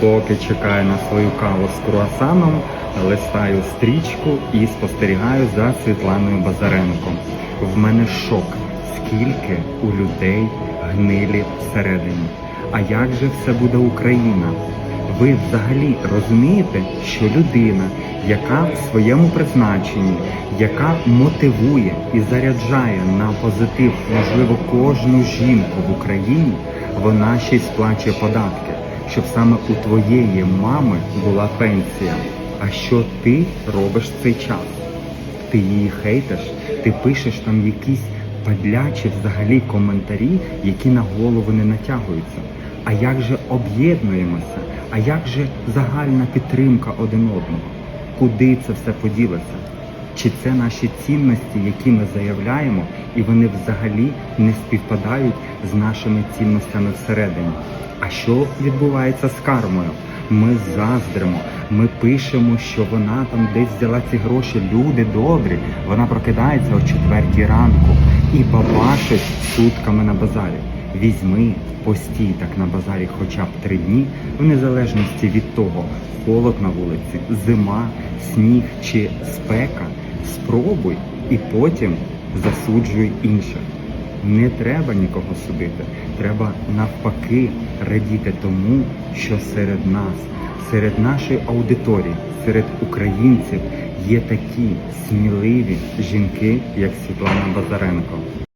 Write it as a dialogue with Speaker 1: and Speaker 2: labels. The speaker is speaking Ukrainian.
Speaker 1: Поки чекаю на свою каву з круасаном, листаю стрічку і спостерігаю за Світланою Базаренко. В мене шок, скільки у людей гнилі всередині. А як же все буде Україна? Ви взагалі розумієте, що людина, яка в своєму призначенні, яка мотивує і заряджає на позитив, можливо, кожну жінку в Україні, вона ще й сплачує податки, щоб саме у твоєї мами була пенсія. А що ти робиш в цей час? Ти її хейтиш, ти пишеш там якісь падлячі взагалі коментарі, які на голову не натягуються. А як же об'єднуємося? А як же загальна підтримка один одного? Куди це все поділиться? Чи це наші цінності, які ми заявляємо, і вони взагалі не співпадають з нашими цінностями всередині? А що відбувається з кармою? Ми заздримо, ми пишемо, що вона там десь взяла ці гроші. Люди добрі. Вона прокидається о четвертій ранку і бабашить сутками на базарі. Візьми, постій так на базарі хоча б три дні, в незалежності від того, холод на вулиці, зима, сніг чи спека. Спробуй і потім засуджуй інших. Не треба нікого судити. Треба навпаки радіти тому, що серед нас, серед нашої аудиторії, серед українців є такі сміливі жінки, як Світлана Базаренко.